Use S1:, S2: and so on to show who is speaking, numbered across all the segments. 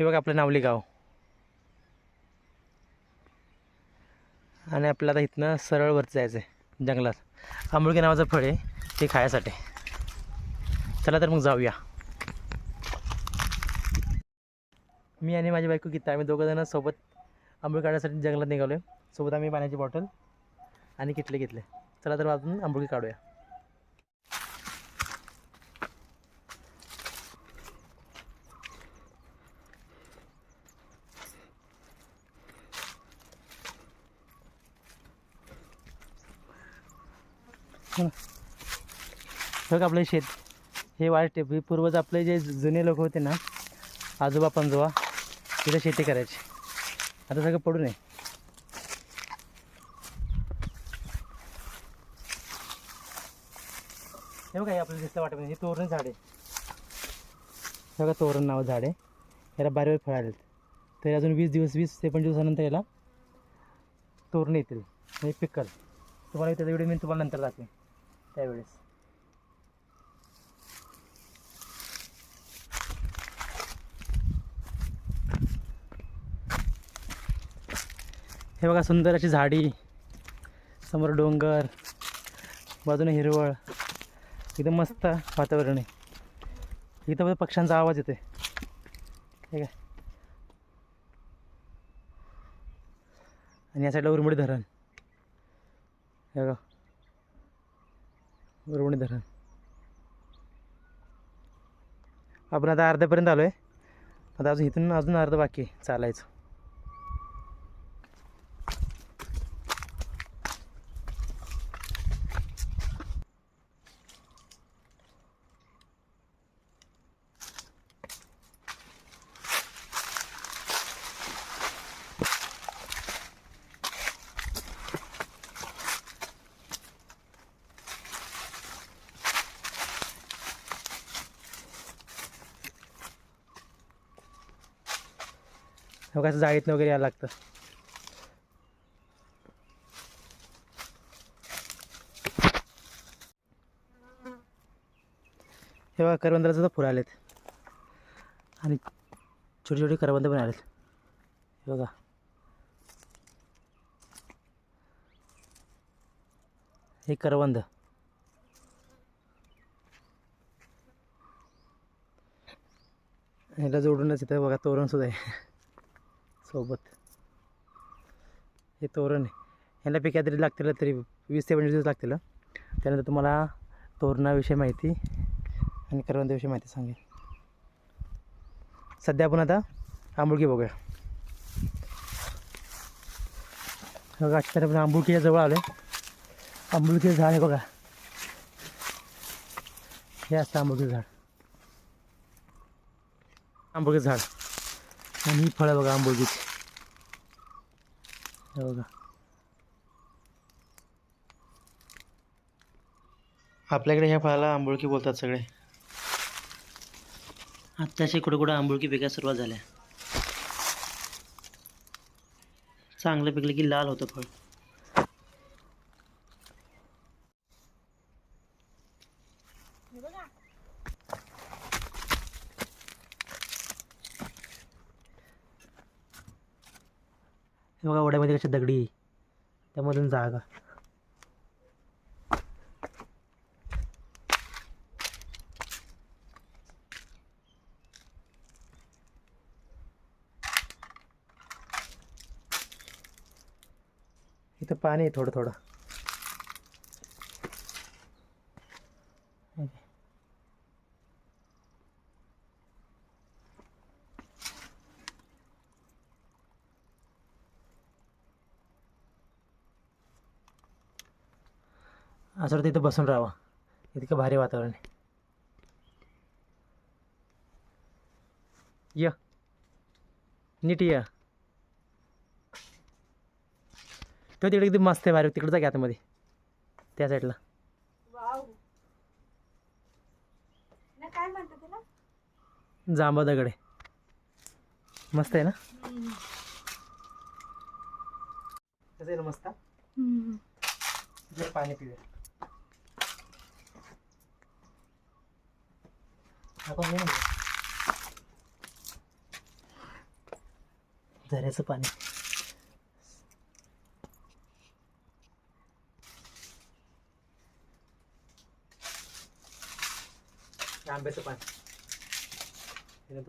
S1: हे बघा आपलं नावली गाव. आणि आपल्याला आता इथनं सरळ वरती जायचं आहे जंगलात. आंबुळकी नावाचं फळ आहे ते खायसाठी. चला तर मग जाऊया. मी आणि माझी बायको गीता आम्ही दोघं जण सोबत आंबोळी काढण्यासाठी जंगलात निघालो आहे सोबत आम्ही पाण्याची बॉटल आणि किटले घेतले. चला तर अजून आंबोळी काढूया. बघ आपलं शेत. हे वाईट हे पूर्वज आपले जे जुने लोक होते ना आजोबा पंजोबा तिथे शेती करायची. आता सगळं पडू नये हे बघा हे आपल्याला दिसतं वाटत हे तोरण झाड आहे. बघा तोरण नाव झाड आहे. याला बारीवर फळ आले तर अजून वीस दिवस वीस ते पंचवीस दिवसानंतर याला तोरण येतील. हे पिकल. तुम्हाला त्याचा व्हिडिओ मी तुम्हाला नंतर दाखवेन. त्यावेळेस. हे बघा सुंदर अशी झाडी. समोर डोंगर बाजूने हिरवळ. एकदम मस्त वातावरण आहे. इथं बघा पक्ष्यांचा आवाज येतोय. ठीक आहे आणि या साईडला उरमडी धरण. हे बघा. वरवणी धरण आपण आता अर्ध्यापर्यंत आलो आहे आता अजून इथून अजून अर्ध बाकी आहे चालायचं. मग बघा असं जाळीतनं वगैरे यायला लागतं. हे बघा करवंदाला सुद्धा फुलं आलेत. आणि छोटी छोटी करवंद पण आलेत. हे बघा. हे करवंद. ह्याला जोडूनच इथं बघा तोरण सुद्धा आहे. सोबत. हे तोरण ह्याला पिका तरी लागतील तरी वीस ते पंचवीस दिवस लागतील त्यानंतर तुम्हाला तोरणाविषयी माहिती आणि करवंदाविषयी माहिती सांगेल सध्या आपण आता आंबुळकी बघूया. बघा आता आपण आंबुळकीच्या जवळ आलो आहे आंबुळकीचं झाड आहे बघा. हे असतं आंबुळकीचं झाड. आंबुळकीचं झाड. आणि ही फळं बघा आंबोजीची. हे बघा. आपल्याकडे ह्या फळाला आंबोळकी बोलतात सगळे. आत्ताशी कुठं कुठं आंबोळकी पिकायला सुरुवात झाल्या. चांगलं पिकलं की लाल होतं फळ. हे बघा वड्यामध्ये कशा दगडी त्यामधून जागा. इथं पाणी आहे थोडं थोडं असं वाटतं इथं बसून राहावं. इतकं भारी वातावरण आहे. य. नीट या. तो तिकडे किती मस्त आहे भारी तिकडे जा की आतमध्ये. त्या साईडला. जांबा दगड आहे मस्त आहे ना कसं आहे ना? मस्त इकडे पाणी पिऊया आपण नाही म्हणलं. झऱ्याचं पाणी. आंब्याचं पाणी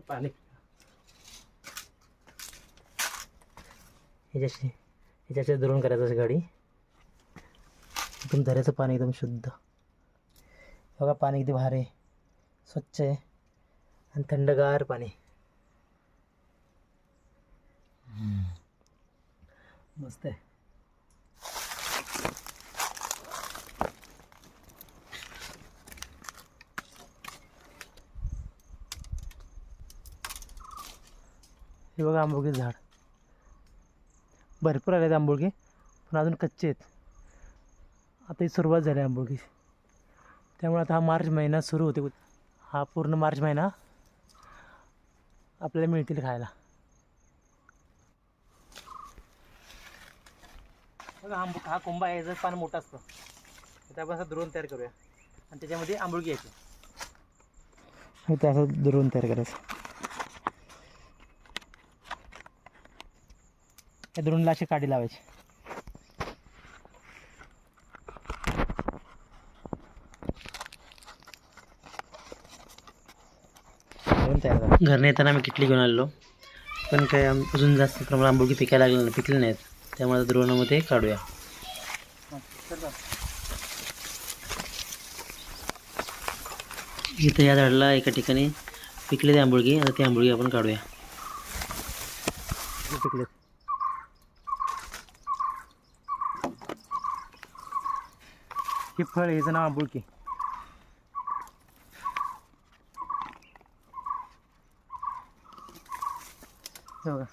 S1: पाणी. ह्याच्याशी ह्याच्याशी धरून करायचं असं गाडी एकदम झऱ्याचं पाणी एकदम शुद्ध. बघा पाणी किती भारी आहे. स्वच्छ आहे आणि थंडगार पाणी मस्त आहे. हे बघा आंबोळी झाड. भरपूर आले आहेत आंबोळगी पण अजून कच्चे आहेत. आता ही सुरुवात झाली आंबोळगी त्यामुळे आता हा मार्च महिना सुरू होते. हा पूर्ण मार्च महिना आपल्याला मिळतील खायला. बघा हा हा कोंबा आहे जर पान मोठं असतं. तर आपण असं द्रोण तयार करूया. आणि त्याच्यामध्ये आंबुळ घ्यायची. ते असं द्रोण तयार करायचं. त्या द्रोणला अशी काडी लावायची. घरने येताना आम्ही किटली घेऊन आलेलो. पण काय अजून जास्त प्रमाणात आंबोळी पिकायला लागले नाही पिकले नाहीत. त्यामुळे आता द्रोणामध्ये काढूया. इथं या झाडाला एका ठिकाणी पिकले ते आंबोळगी आता ती आंबोळगी आपण काढूया. पिकले. हे फळ ह्याचं नाव आंबोळकी हे. बघा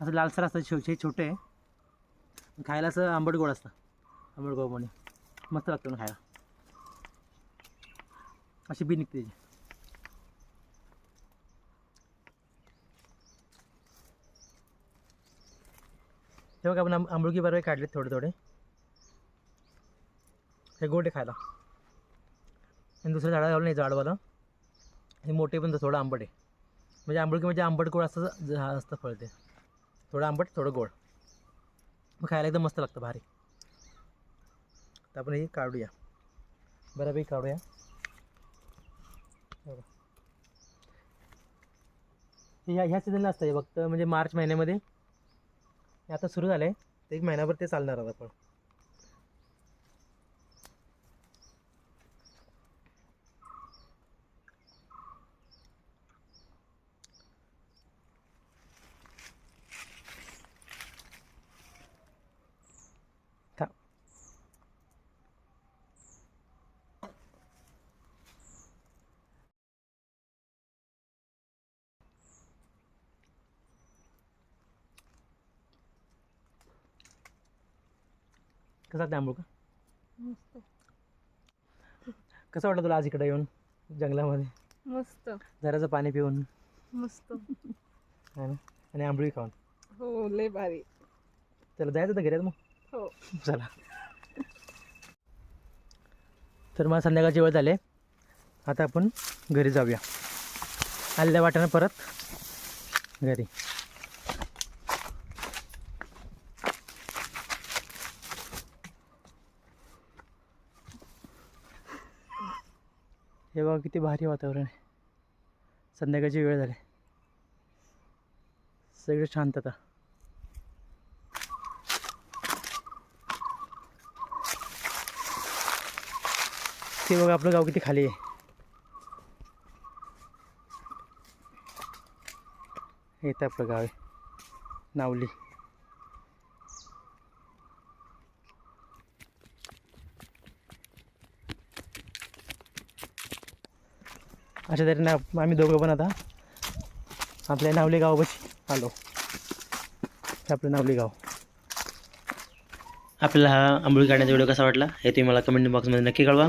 S1: असं लालसर असतं शेवचे छोटे. आहे खायला असं आंबट गोड असतं. आंबट गोड म्हणे मस्त लागतं ना खायला. अशी बी निघते त्याची. हे बघा आपण आंबुळकी बरोबर काढले थोडे थोडे. हे गोड आहे खायला. आणि दुसऱ्या झाडाला लावलं नाही झाडवालं हे मोठे पण थोडं आंबट आहे. म्हणजे आंबळकी म्हणजे आंबट गोड असं असतं फळ ते. थोडं आंबट थोडं गोड. मग खायला एकदम मस्त लागतं भारी. तर आपण हे काढूया. बऱ्यापैकी काढूया. ह्या ह्या सीझनला असतं हे फक्त. म्हणजे मार्च महिन्यामध्ये. हे आता सुरू झालं आहे एक महिनाभर ते चालणार आता पण कसा ते आंबोळ का?
S2: मस्त.
S1: कसं वाटलं तुला आज इकडे येऊन जंगलामध्ये?
S2: मस्त.
S1: जराचं पाणी पिऊन.
S2: मस्त.
S1: है ना? आणि आंबोळी खाऊन.
S2: हो लय भारी.
S1: चला जायचं घरी आता मग?
S2: हो.
S1: चला. तर मला संध्याकाळची वेळ झाले. आता आपण घरी जाऊया. आलेल्या वाट्यानं परत घरी. हे बघा किती भारी वातावरण आहे. संध्याकाळची वेळ झाली. सगळं शांतता ते बघा आपलं गाव किती खाली आहे. येतं आपलं गाव आहे. नावली. अशा तऱ्हेने आम्ही दोघं पण आता आपल्या नावले गावापाशी आलो. हे आपलं नावले गाव. आपल्याला हा आंबोळी काढण्याचा व्हिडिओ कसा वाटला हे तुम्ही मला कमेंट बॉक्समध्ये नक्की कळवा.